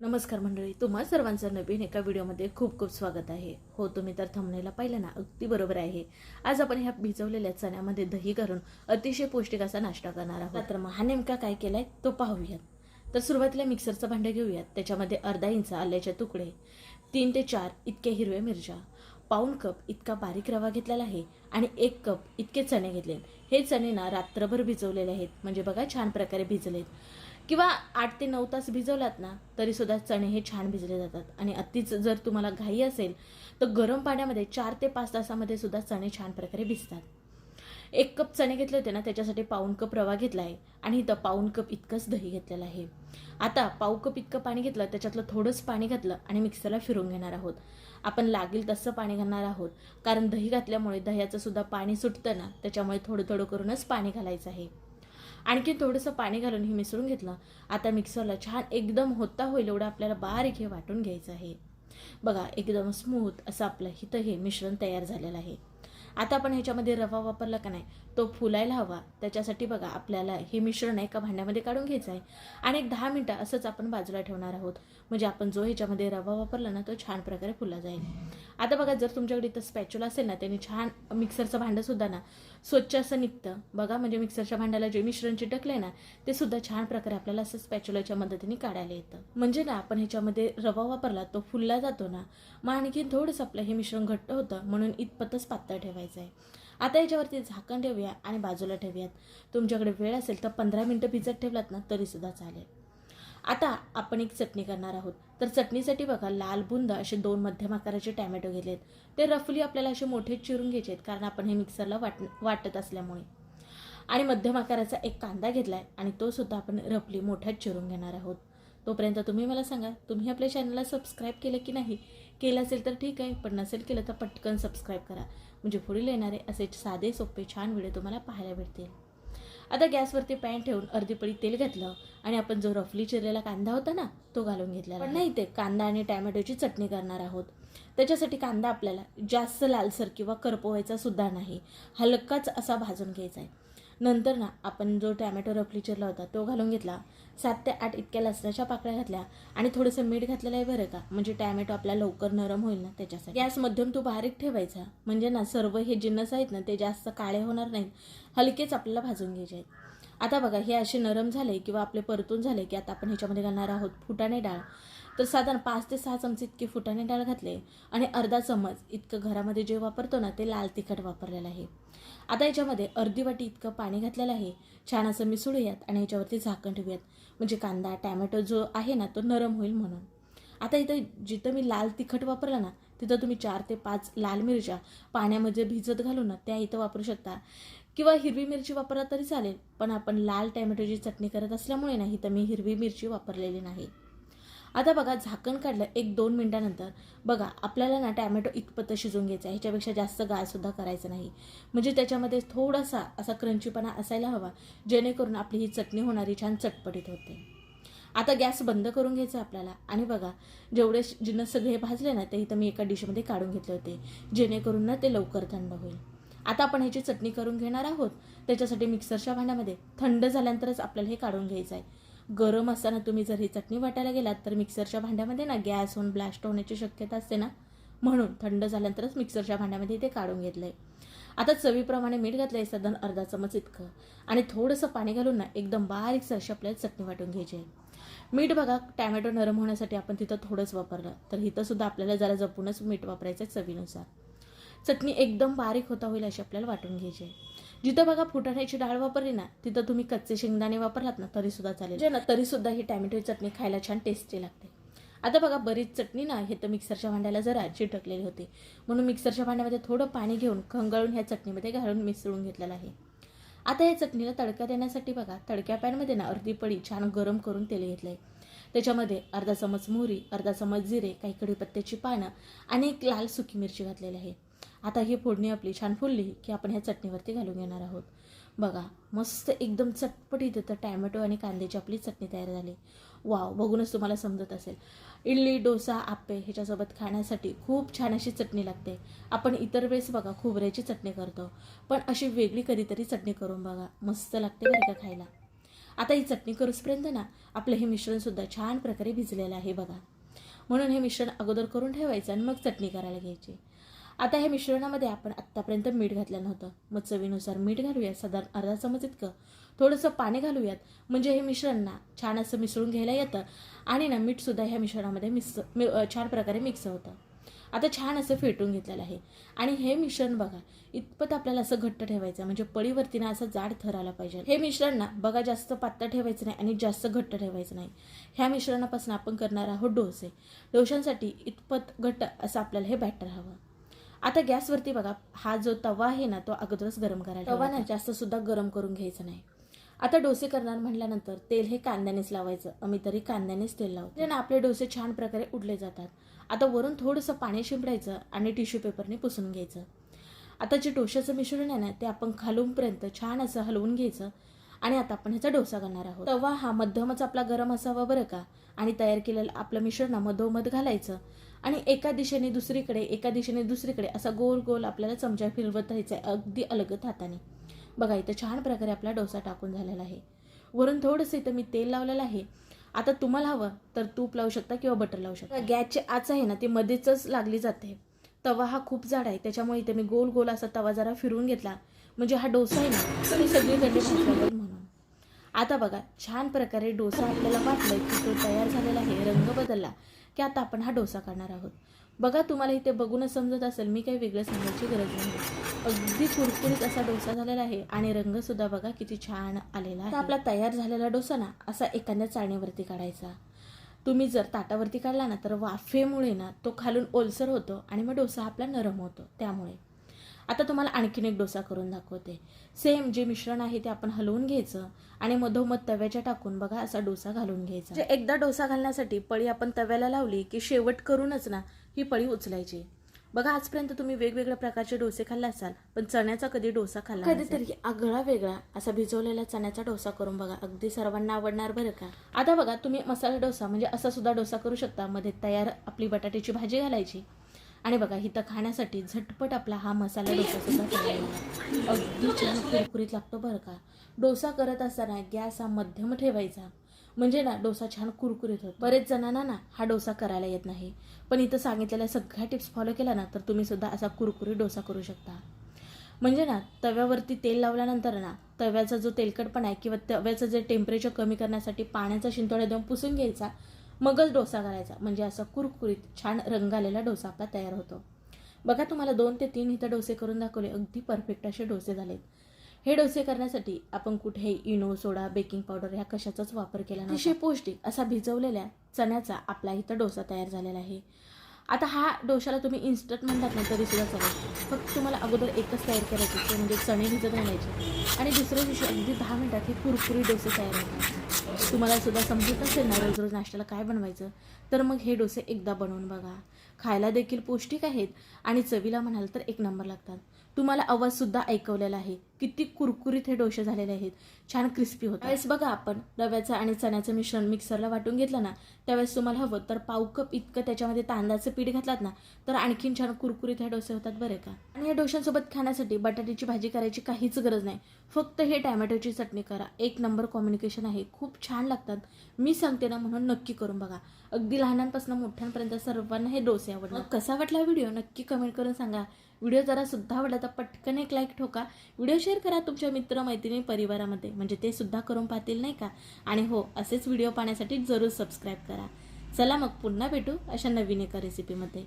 नमस्कार मंडळी तुम्हा सर्वांचं नवीन एका व्हिडिओमध्ये खूप खूप स्वागत आहे. हो तुम्ही तर थंबनेला पाहिलं ना अगदी बरोबर आहे. आज आपण ह्या भिजवलेल्या चण्यामध्ये दही करून अतिशय पौष्टिक असा नाश्ता करणार आहोत. तर मग हा नेमका काय केलाय तो पाहूयात. तर सुरुवातीला मिक्सरचं भांडं घेऊयात. त्याच्यामध्ये अर्धा इंच आल्याचे तुकडे तीन ते चार इतक्या हिरव्या मिरच्या पाऊण कप इतका बारीक रवा घेतलेला आहे आणि एक कप इतके चणे घेतले. हे चणे ना रात्रभर भिजवलेले आहेत. म्हणजे बघा छान प्रकारे भिजलेत. किंवा आठ ते नऊ तास भिजवलात ना तरी सुद्धा चणे हे छान भिजले जातात. आणि अतिच जर तुम्हाला घाई असेल तर गरम पाण्यामध्ये चार ते पाच तासामध्ये सुद्धा चणे छान प्रकारे भिजतात. एक कप चणे घेतले होते ना त्याच्यासाठी पाऊण कप रवा घेतला आहे. आणि इथं पाऊण कप इतकंच दही घेतलेलं आहे. आता पाऊ कप इतकं पाणी घेतलं त्याच्यातलं थोडंच पाणी घातलं आणि मिक्सरला फिरून घेणार आहोत. आपण लागेल तसं पाणी घालणार आहोत. कारण दही घातल्यामुळे दह्याचं सुद्धा पाणी सुटतं ना त्याच्यामुळे थोडं थोडं करूनच पाणी घालायचं आहे. आणखी थोडंसं पाणी घालून हे मिसळून घेतलं. आता मिक्सरला छान एकदम होता होईल एवढं आपल्याला बारीक हे वाटून घ्यायचं आहे. बघा एकदम स्मूथ असं आपलं हिथं हे मिश्रण तयार झालेलं आहे. आता आपण ह्याच्यामध्ये रवा वापरला का नाही तो फुलायला हवा. त्याच्यासाठी बघा आपल्याला हे मिश्रण एका भांड्यामध्ये काढून घ्यायचं आहे. आणि एक दहा मिनटं असंच आपण बाजूला ठेवणार आहोत. म्हणजे आपण जो ह्याच्यामध्ये रवा वापरला ना तो छान प्रकारे फुलला जाईल. आता बघा जर तुमच्याकडे इथं स्पॅच्युला असेल ना त्याने छान मिक्सरचं भांडंसुद्धा ना स्वच्छ असं निघतं. बघा म्हणजे मिक्सरच्या भांड्याला जे मिश्रण चिटकले ना ते सुद्धा छान प्रकारे आपल्याला असं स्पॅच्युलाच्या मदतीने काढायला येतं. म्हणजे ना आपण ह्याच्यामध्ये रवा वापरला तो फुलला जातो ना मग आणखी थोडंसं आपलं हे मिश्रण घट्ट होतं म्हणून इतपतच पातळ ठेवायचं. आहे आता याच्यावरती झाकण ठेवूया आणि बाजूला ठेवूयात. तुमच्याकडे वेळ असेल तर पंधरा मिनटं भिजत ठेवलात ना तरीसुद्धा चालेल. आता आपण एक चटणी करणार आहोत. तर चटणीसाठी बघा लाल बुंद असे दोन मध्यम आकाराचे टॅमॅटो घेतलेत. ते रफली आपल्याला असे मोठे चिरून घ्यायचे आहेत कारण आपण हे मिक्सरला वाट वाटत असल्यामुळे. आणि मध्यम आकाराचा एक कांदा घेतलाय आणि तो सुद्धा आपण रफली मोठ्यात चिरून घेणार आहोत. तोपर्यंत तुम्ही मला सांगा तुम्ही आपल्या चॅनलला सबस्क्राईब केलं की नाही? केलं असेल तर ठीक आहे पण नसेल केलं तर पटकन सबस्क्राईब करा. म्हणजे पुढील येणारे असे साधे सोपे छान व्हिडिओ तुम्हाला पाहायला भेटतील. आता गॅसवरती पॅन ठेवून अर्धी पडी तेल घातलं आणि आपण जो रफली चिरलेला कांदा होता ना तो घालून घेतला पण नाही ते कांदा आणि टॅमॅटोची चटणी करणार आहोत. त्याच्यासाठी कांदा आपल्याला जास्त लालसर किंवा करपवायचा सुद्धा नाही. हलकाच असा भाजून घ्यायचा आहे. नंतर ना आपण जो टॅमॅटो रफलिचरला होता तो घालून घेतला. सात ते आठ इतक्या लसणाच्या पाकळ्या घातल्या. आणि थोडंसं मीठ घातलेलं आहे बरं का. म्हणजे टॅमॅटो आपला लवकर नरम होईल ना त्याच्यासाठी. गॅस मध्यम तो बारीक ठेवायचा. म्हणजे ना सर्व हे जिन्नस आहेत ना ते जास्त काळे होणार नाहीत. हलकेच आपल्याला भाजून घ्यायचे आहेत. आता बघा हे असे नरम झाले किंवा आपले परतून झाले की आता आपण ह्याच्यामध्ये घालणार आहोत फुटाणे डाळ. तर साधारण पाच ते सहा चमचे इतके फुटाणे डाळ घातले आणि अर्धा चमच इतकं घरामध्ये जे वापरतो ना ते लाल तिखट वापरलेलं आहे. आता याच्यामध्ये अर्धी वाटी इतकं पाणी घातलेलं आहे. छान असं मिसळूयात आणि याच्यावरती झाकण ठेवूयात. म्हणजे कांदा टॅमॅटो जो आहे ना तो नरम होईल म्हणून. आता इथं जिथं मी लाल तिखट वापरलं ना तिथं तुम्ही चार ते पाच लाल मिरच्या पाण्यामध्ये भिजत घालून ना त्या इथं वापरू शकता. किंवा हिरवी मिरची वापरला तरी चालेल पण आपण लाल टॅमॅटोची चटणी करत असल्यामुळे ना इथं मी हिरवी मिरची वापरलेली नाही. आता बघा झाकण काढलं एक दोन मिनटानंतर बघा आपल्याला ना टॅमॅटो इतपत शिजून घ्यायचा आहे ह्याच्यापेक्षा जास्त गाळसुद्धा करायचं नाही. म्हणजे त्याच्यामध्ये थोडासा असा क्रंचीपणा असायला हवा जेणेकरून आपली ही चटणी होणारी छान चटपटीत होते. आता गॅस बंद करून घ्यायचा आपल्याला. आणि बघा जेवढे जिनं सगळे भाजले ना ते इथं मी एका डिशमध्ये काढून घेतले होते. जेणेकरून ना ते लवकर थंड होईल. आता आपण ह्याची चटणी करून घेणार आहोत. त्याच्यासाठी मिक्सरच्या भांड्यामध्ये थंड झाल्यानंतरच आपल्याला हे काढून घ्यायचं आहे गरम असताना तुम्ही जर ही चटणी वाटायला गेलात तर मिक्सरच्या भांड्यामध्ये ना गॅस होऊन ब्लास्ट होण्याची शक्यता असते ना? म्हणून थंड झाल्यानंतरच मिक्सरच्या भांड्यामध्ये ते काढून घेतलं आहे आता चवीप्रमाणे मीठ घातलं आहे साधारण अर्धा चमच इतकं. आणि थोडंसं पाणी घालून ना एकदम बारीक सरशी आपल्याला चटणी वाटून घ्यायची आहे. मीठ बघा टॅमॅटो नरम होण्यासाठी आपण तिथं थोडंच वापरलं. तर इथं सुद्धा आपल्याला जरा जपूनच मीठ वापरायचं आहे चवीनुसार. चटणी एकदम बारीक होता होईल अशी आपल्याला वाटून घ्यायची आहे. जिथं बघा फुटाण्याची डाळ वापरली ना तिथं तुम्ही कच्चे शेंगदाणे वापरलात ना तरी सुद्धा चालेल. ना तरी सुद्धा ही टॅमॅटोची चटणी खायला छान टेस्टी लागते. आता बघा बरीच चटणी ना हे तर मिक्सरच्या भांड्याला जरा चिटकलेली होती. म्हणून मिक्सरच्या भांड्यामध्ये थोडं पाणी घेऊन खंगाळून ह्या चटणीमध्ये घालून मिसळून घेतलेलं आहे. आता या चटणीला तडका देण्यासाठी बघा तडक्या पॅनमध्ये ना अर्धी पडी छान गरम करून तेल घेतलं आहे त्याच्यामध्ये अर्धा चमच मोहरी अर्धा चमच जिरे काही कढीपत्त्याची पानं आणि एक लाल सुकी मिरची घातलेली आहे. आता ही फोडणी आपली छान फुलली की आपण ह्या चटणीवरती घालून घेणार आहोत. बघा मस्त एकदम चटपटीत येतं टॅमॅटो आणि कांद्याची आपली चटणी तयार झाली. वाव बघूनच तुम्हाला समजत असेल. इडली डोसा आप्पे ह्याच्यासोबत खाण्यासाठी खूप छान अशी चटणी लागते. आपण इतर वेळेस बघा खोबऱ्याची चटणी करतो. पण अशी वेगळी कधीतरी चटणी करून बघा. मस्त लागते बरं का खायला. आता ही चटणी करूसपर्यंत ना आपलं हे मिश्रणसुद्धा छान प्रकारे भिजलेलं आहे बघा. म्हणून हे मिश्रण अगोदर करून ठेवायचं आणि मग चटणी करायला घ्यायची. आता ह्या मिश्रणामध्ये आपण आत्तापर्यंत मीठ घातलं नव्हतं. मग चवीनुसार मीठ घालूयात. साधारण अर्धा चमच इतकं. थोडंसं पाणी घालूयात. म्हणजे हे मिश्रण ना छान असं मिसळून घ्यायला येतं. आणि ना मीठसुद्धा ह्या मिश्रणामध्ये मिक्स मि- छान प्रकारे मिक्स होतं. आता छान असं फेटून घेतलेलं आहे. आणि हे मिश्रण बघा इतपत आपल्याला असं घट्ट ठेवायचं म्हणजे पळीवरती ना असं जाड थर आला पाहिजे. हे मिश्रण ना बघा जास्त पातळ ठेवायचं नाही आणि जास्त घट्ट ठेवायचं नाही. ह्या मिश्रणापासून आपण करणार आहोत डोसे. डोशांसाठी इतपत घट्ट असं आपल्याला हे बॅटर हवं. आता गॅसवरती बघा हा जो तवा आहे ना तो अगोदरच गरम करायला तवा ना जास्त सुद्धा गरम करून घ्यायचा नाही. आता डोसे करणार म्हटल्यानंतर तेल हे कांद्यानेच लावायचं. आम्ही तरी कांद्यानेच तेल लावतो. ना आपले डोसे छान प्रकारे उडले जातात. आता वरून थोडंसं पाणी शिंपडायचं आणि टिश्यू पेपरने पुसून घ्यायचं. आता जे डोशाचं मिश्रण आहे ना ते आपण खालूनपर्यंत छान असं हलवून घ्यायचं आणि आता आपण ह्याचा डोसा करणार आहोत. तवा हा मध्यमच आपला गरम असावा बरं का? आणि तयार केलेलं आपलं मिश्रण मधोमध घालायचं. आणि एका दिशेने दुसरीकडे एका दिशेने दुसरीकडे असा गोल गोल आपल्याला चमचा फिरवत राहायचा आहे अगदी अलगत हाताने. बघा इथं छान प्रकारे आपला डोसा टाकून झालेला आहे. वरून थोडंसं इथं मी तेल लावलेलं आहे. आता तुम्हाला हवं तर तूप लावू शकता किंवा बटर लावू शकता. गॅसची आच आहे ना ती मध्येच लागली जाते. तवा हा खूप जाड आहे त्याच्यामुळे इथे मी गोल गोल असा तवा जरा फिरवून घेतला. म्हणजे हा डोसा आहे ना सगळीकडे म्हणून. आता बघा छान प्रकारे डोसा आपल्याला वाटलं की तो तयार झालेला आहे रंग बदलला की आता आपण हा डोसा करणार आहोत. बघा तुम्हाला इथे बघूनच समजत असेल मी काही वेगळं सांगायची गरज नाही. अगदी कुरकुरीत असा डोसा झालेला आहे आणि रंगसुद्धा बघा किती छान आलेला आहे. आपला तयार झालेला डोसा ना असा एखाद्या चाळणीवरती काढायचा. तुम्ही जर ताटावरती काढला ना तर वाफेमुळे ना तो खालून ओलसर होतो आणि मग डोसा आपला नरम होतो त्यामुळे. आता तुम्हाला आणखीन एक डोसा करून दाखवते. सेम जे मिश्रण आहे ते आपण हलवून घ्यायचं आणि मधोमध तव्याच्या टाकून बघा असा डोसा घालून घ्यायचा. म्हणजे एकदा डोसा घालण्यासाठी पळी आपण तव्याला लावली की शेवट करूनच ना ही पळी उचलायची. बघा आजपर्यंत तुम्ही वेगवेगळ्या प्रकारचे डोसे खाल्ले असाल पण चण्याचा कधी डोसा खाल्ला कधीतरी आगळा वेगळा असा भिजवलेला चण्याचा डोसा करून बघा. अगदी सर्वांना आवडणार बरं का? आता बघा तुम्ही मसाला डोसा म्हणजे असा सुद्धा डोसा करू शकता. मध्ये तयार आपली बटाट्याची भाजी घालायची. आणि बघा इथं खाण्यासाठी झटपट आपला हा मसाला डोसा सुद्धा तयार अगदी छान कुरकुरीत लागतो बरं का. डोसा करत असताना गॅस हा मध्यम ठेवायचा. म्हणजे ना डोसा छान कुरकुरीत होतो. बरेच जणांना ना हा डोसा करायला येत नाही. पण इथं सांगितलेल्या सगळ्या टिप्स फॉलो केल्या ना तर तुम्ही सुद्धा असा कुरकुरीत डोसा करू शकता. म्हणजे ना तव्यावरती तेल लावल्यानंतर ना तव्याचा जो तेलकटपणा आहे किंवा तव्याचं जे टेम्परेचर कमी करण्यासाठी पाण्याचा शिंतोडा देऊन पुसून घ्यायचा मगच डोसा घालायचा. म्हणजे असा कुरकुरीत छान रंगालेला डोसा आपला तयार होतो. बघा तुम्हाला दोन ते तीन इथं डोसे करून दाखवले. अगदी परफेक्ट असे डोसे झालेत. हे डोसे करण्यासाठी आपण कुठेही इनो सोडा बेकिंग पावडर ह्या कशाचाच वापर केला नाही अतिशय पौष्टिक असा भिजवलेल्या चण्याचा आपला इथं डोसा तयार झालेला आहे. आता हा डोशाला तुम्ही इन्स्टंट म्हणतात ना तरी सुद्धा चालेल. फक्त तुम्हाला अगोदर एकच तयार करायचं ते म्हणजे चणे भिजत घालायचे. आणि दुसऱ्या दिवशी अगदी दहा मिनिटात हे कुरकुरी डोसे तयार होतात. तुम्हाला सुद्धा समजत असेल ना रोज रोज नाश्त्याला काय बनवायचं? तर मग हे डोसे एकदा बनवून बघा. खायला देखील पौष्टिक आहेत आणि चवीला म्हणाल तर एक नंबर लागतात. तुम्हाला आवाजसुद्धा ऐकवलेला आहे. किती कुरकुरीत हे डोसे झालेले आहेत. छान क्रिस्पी होत त्यावेळेस बघा आपण रव्याचं आणि चण्याचं मिश्रण मिक्सरला वाटून घेतलं ना त्यावेळेस तुम्हाला हवं तर पाव कप इतकं त्याच्यामध्ये तांदळाचं पीठ घातलात ना तर आणखीन छान कुरकुरीत हे डोसे होतात बरे का. आणि या डोशांसोबत खाण्यासाठी बटाट्याची भाजी करायची काहीच गरज नाही. फक्त हे टॅमॅटोची चटणी करा. एक नंबर कॉम्युनिकेशन आहे. खूप छान लागतात. मी सांगते ना म्हणून नक्की करून बघा. अगदी लहानांपासून मोठ्यांपर्यंत सर्वांना हे डोसे आवडतात. कसा वाटला व्हिडिओ? नक्की कमेंट करून सांगा. व्हिडिओ जरा सुद्धा आवडला तर पटकन एक लाईक ठोका. व्हिडिओ शेअर करा तुमच्या मित्र मैत्रिणी परिवारामध्ये. म्हणजे ते सुद्धा करून पाहतील नाही का? आणि हो असेच व्हिडिओ पाहण्यासाठी जरूर सबस्क्राईब करा. चला मग पुन्हा भेटू अशा नवीन एका रेसिपीमध्ये